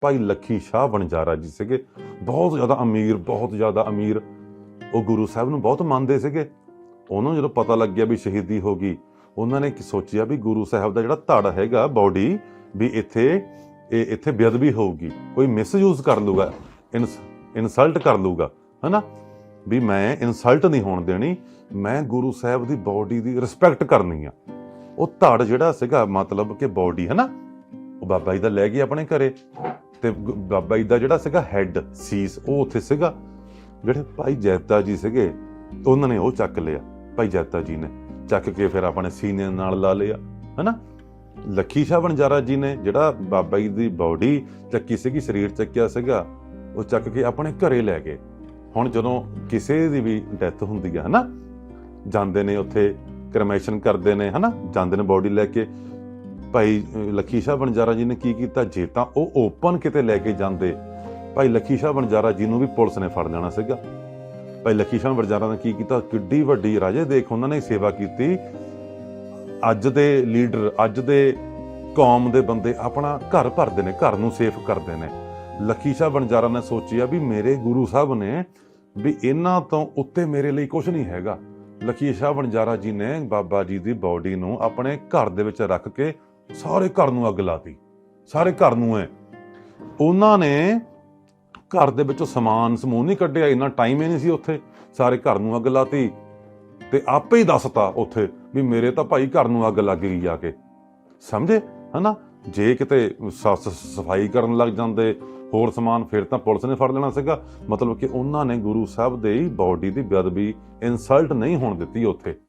ਭਾਈ ਲੱਖੀ ਸ਼ਾਹ ਬਣਜਾਰਾ ਜੀ ਸੀਗੇ। ਬਹੁਤ ਜ਼ਿਆਦਾ ਅਮੀਰ, ਬਹੁਤ ਜ਼ਿਆਦਾ ਅਮੀਰ। ਉਹ ਗੁਰੂ ਸਾਹਿਬ ਨੂੰ ਬਹੁਤ ਮੰਨਦੇ ਸੀਗੇ। ਉਹਨਾਂ ਜਦੋਂ ਪਤਾ ਲੱਗਿਆ ਵੀ ਸ਼ਹੀਦੀ ਹੋ ਗਈ, ਉਹਨਾਂ ਨੇ ਸੋਚਿਆ ਵੀ ਗੁਰੂ ਸਾਹਿਬ ਦਾ ਜਿਹੜਾ ਧੜ ਹੈਗਾ ਬਾਡੀ, ਵੀ ਇੱਥੇ, ਇਹ ਇੱਥੇ ਬੇਅਦਬੀ ਹੋਊਗੀ। ਕੋਈ ਮਿਸਯੂਜ਼ ਕਰ ਲੂਗਾ ਇਨਸਲਟ ਕਰ ਲੂਗਾ ਹਨਾ? ਵੀ ਮੈਂ ਇਨਸਲਟ ਨਹੀਂ ਹੋਣ ਦੇਣੀ, ਮੈਂ ਗੁਰੂ ਸਾਹਿਬ ਦੀ ਬਾਡੀ ਦੀ ਰਿਸਪੈਕਟ ਕਰਨੀ ਆ। ਉਹ ਧੜ ਜਿਹੜਾ ਸੀਗਾ, ਮਤਲਬ ਕਿ ਬਾਡੀ, ਹਨਾ? ਉਹ ਬਾਬਾ ਜੀ ਦਾ ਲੈ ਗਏ ਆਪਣੇ ਘਰੇ। ਤੇ ਬਾਬਾ ਜੀ ਦਾ ਜਿਹੜਾ ਸੀਗਾ ਹੈੱਡ ਸੀਸ, ਉਹ ਉੱਥੇ ਸੀਗਾ। ਜਿਹੜੇ ਭਾਈ ਜੈਤਾ ਜੀ ਸੀਗੇ, ਉਹਨਾਂ ਨੇ ਉਹ ਚੱਕ ਲਿਆ, ਭਾਈ ਜੈਤਾ ਜੀ ਨੇ। ਚੱਕ ਕੇ ਫਿਰ ਆਪਣੇ ਸੀਨੇ ਨਾਲ ਲਾ ਲਿਆ, ਹਨਾ? ਲੱਖੀ ਸ਼ਾਹ ਬਣਜਾਰਾ ਜੀ ਨੇ ਜਿਹੜਾ ਬਾਬਾ ਜੀ ਦੀ ਬਾਡੀ ਚੱਕੀ ਸੀਗੀ, ਸਰੀਰ ਚੱਕਿਆ ਸੀਗਾ, ਉਹ ਚੱਕ ਕੇ ਆਪਣੇ ਘਰੇ ਲੈ ਗਏ। ਹੁਣ ਜਦੋਂ ਕਿਸੇ ਦੀ ਵੀ ਡੈਥ ਹੁੰਦੀ ਹੈ ਹਨਾ? ਜਾਂਦੇ ਨੇ ਉੱਥੇ ਕਰਮੇਸ਼ਨ ਕਰਦੇ ਨੇ, ਹਨਾ? ਜਾਂਦੇ ਨੇ ਬਾਡੀ ਲੈ ਕੇ। ਭਾਈ ਲੱਖੀ ਸ਼ਾਹ ਬਣਜਾਰਾ ਜੀ ਨੇ ਕੀ ਕੀਤਾ? ਜੇ ਤਾਂ ਉਹ ਓਪਨ ਕਿਤੇ ਲੈ ਕੇ ਜਾਂਦੇ, ਭਾਈ ਲੱਖੀ ਸ਼ਾਹ ਬਣਜਾਰਾ ਜੀ ਨੂੰ ਵੀ ਪੁਲਿਸ ਨੇ ਫੜ ਲੈਣਾ ਸੀਗਾ। ਭਾਈ ਲੱਖੀ ਸ਼ਾਹ ਬਣਜਾਰਾ ਨੇ ਕੀ ਕੀਤਾ? ਕਿੱਡੀ ਵੱਡੀ ਰਾਜੇ, ਦੇਖ ਉਹਨਾਂ ਨੇ ਸੇਵਾ ਕੀਤੀ। ਅੱਜ ਦੇ ਲੀਡਰ, ਅੱਜ ਦੇ ਕੌਮ ਦੇ ਬੰਦੇ ਆਪਣਾ ਘਰ ਭਰਦੇ ਨੇ, ਘਰ ਨੂੰ ਸੇਫ ਕਰਦੇ ਨੇ। ਲੱਖੀ ਸ਼ਾਹ ਬਣਜਾਰਾ ਨੇ ਸੋਚਿਆ ਵੀ ਮੇਰੇ ਗੁਰੂ ਸਾਹਿਬ ਨੇ ਵੀ ਇਹਨਾਂ ਤੋਂ ਉੱਤੇ ਮੇਰੇ ਲਈ ਕੁਝ ਨਹੀਂ ਹੈਗਾ। ਲੱਖੀ ਸ਼ਾਹ ਬਣਜਾਰਾ ਜੀ ਨੇ ਬਾਬਾ ਜੀ ਦੀ ਬਾਡੀ ਨੂੰ ਆਪਣੇ ਘਰ ਦੇ ਵਿੱਚ ਰੱਖ ਕੇ ਸਾਰੇ ਘਰ ਨੂੰ ਅੱਗ ਲਾਤੀ। ਸਾਰੇ ਘਰ ਨੂੰ ਐ। ਉਹਨਾਂ ਨੇ ਘਰ ਦੇ ਵਿੱਚੋਂ ਸਮਾਨ ਸਮੂਨ ਨਹੀਂ ਕੱਢਿਆ, ਇੰਨਾ ਟਾਈਮ ਹੀ ਨਹੀਂ ਸੀ ਉੱਥੇ। ਸਾਰੇ ਘਰ ਨੂੰ ਅੱਗ ਲਾਤੀ ਤੇ ਆਪੇ ਹੀ ਦੱਸਤਾ ਉੱਥੇ ਵੀ ਮੇਰੇ ਤਾਂ ਭਾਈ ਘਰ ਨੂੰ ਅੱਗ ਲੱਗ ਗਈ ਜਾ ਕੇ। ਸਮਝੇ? ਹਨਾ? ਜੇ ਕਿਤੇ ਸ- ਸਫ਼ਾਈ ਕਰਨ ਲੱਗ ਜਾਂਦੇ, ਹੋਰ ਸਮਾਨ, ਫਿਰ ਤਾਂ ਪੁਲਿਸ ਨੇ ਫੜ ਲੈਣਾ ਸੀਗਾ। ਮਤਲਬ ਕਿ ਉਹਨਾਂ ਨੇ ਗੁਰੂ ਸਾਹਿਬ ਦੇ ਬਾਡੀ ਦੀ ਬੇਅਦਬੀ ਇਨਸਲਟ ਨਹੀਂ ਹੋਣ ਦਿੱਤੀ ਉੱਥੇ।